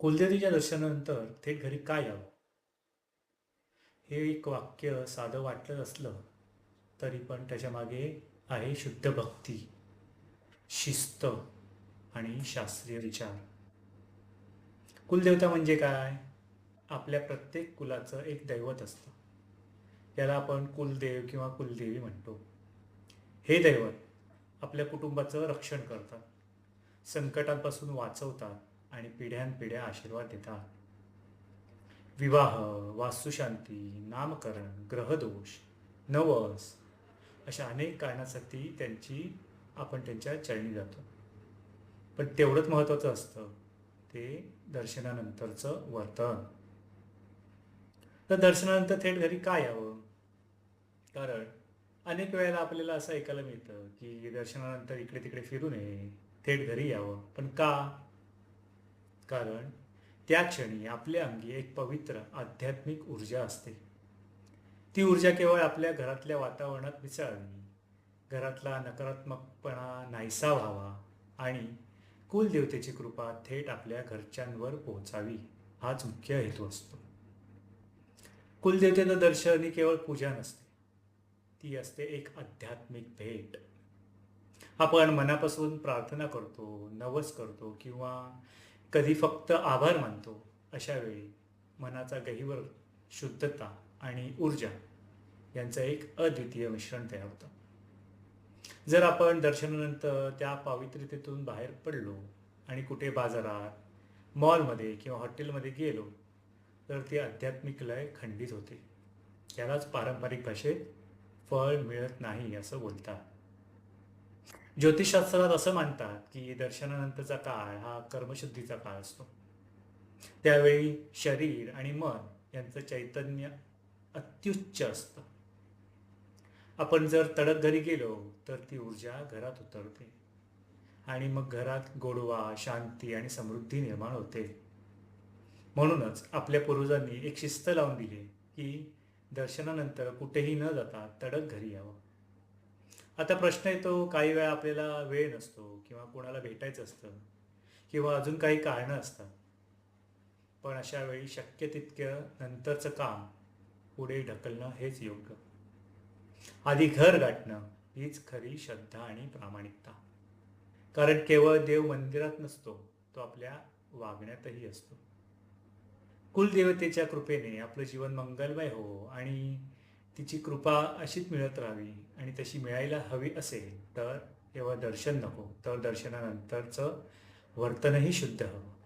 कुलदेवीच्या दर्शनानंतर थेट घरी काय यावं? हे एक वाक्य साधं वाटलं असलं तरी पण त्याच्यामागे आहे शुद्ध भक्ती शिस्त आणि शास्त्रीय विचार. कुलदेवता म्हणजे काय? आपल्या प्रत्येक कुलाचं एक दैवत असतं. याला आपण कुलदेव किंवा कुलदेवी म्हणतो. हे दैवत आपल्या कुटुंबाचं रक्षण करतात. संकटांपासून वाचवतात. आणि पिढ्यानपिढ्या आशीर्वाद देतात. विवाह वास्तुशांती नामकरण ग्रहदोष नवस अशा अनेक कारणासाठी त्यांची आपण त्यांच्या चरणी जातो. पण तेवढंच महत्त्वाचं असतं ते दर्शनानंतरचं वर्तन. तर दर्शनानंतर थेट घरी का यावं? कारण अनेक वेळेला आपल्याला असं ऐकायला मिळतं की दर्शनानंतर इकडे तिकडे फिरू नये थेट घरी यावं. पण का? कारण त्या क्षणी आपल्या अंगी एक पवित्र आध्यात्मिक ऊर्जा असते. ती ऊर्जा केवळ आपल्या घरातल्या वातावरणात मिसळावी घरातला नकारात्मकपणा नाहीसा व्हावा आणि कुलदेवतेची कृपा थेट आपल्या घरच्यांवर पोहोचावी हाच मुख्य हेतू असतो. कुलदेवतेचं दर्शन ही केवळ पूजा नसते ती असते एक आध्यात्मिक भेट. आपण मनापासून प्रार्थना करतो नवस करतो किंवा कधी फक्त आभार मानतो अशा वेळी मनाचा गहिवर शुद्धता आणि ऊर्जा यांचं एक अद्वितीय मिश्रण तयार होतं. जर आपण दर्शनानंतर त्या पावित्र्यतेतून बाहेर पडलो आणि कुठे बाजारात मॉलमध्ये किंवा हॉटेलमध्ये गेलो तर ती आध्यात्मिक लय खंडित होते. यालाच पारंपरिक भाषेत फळ मिळत नाही असं बोलतात. ज्योतिषशास्त्रात असं मानतात की दर्शनानंतरचा काळ हा कर्मशुद्धीचा काळ असतो. त्यावेळी शरीर आणि मन यांचं चैतन्य अत्युच्च असतं. आपण जर तडक घरी गेलो तर ती ऊर्जा घरात उतरते. आणि मग घरात गोडवा शांती आणि समृद्धी निर्माण होते. म्हणूनच आपल्या पूर्वजांनी एक शिस्त लावून दिली की दर्शनानंतर कुठेही न जाता तडक घरी यावं. आता प्रश्न येतो काही वेळा आपल्याला वेळ नसतो किंवा कोणाला भेटायचं असतं किंवा अजून काही कारणं असतात. पण अशा वेळी शक्य तितकं नंतरचं काम पुढे ढकलणं हेच योग्य. आधी घर गाठणं हीच खरी श्रद्धा आणि प्रामाणिकता. कारण केवळ देव मंदिरात नसतो तो आपल्या वागण्यातही असतो. कुलदेवतेच्या कृपेने आपलं जीवन मंगलमय हो आणि तिची कृपा अशीच मिळत राहावी आणि तशी मिळायला हवी असेल तर तेव्हा दर्शन नको. तर दर्शनानंतरचं वर्तनही शुद्ध हवं.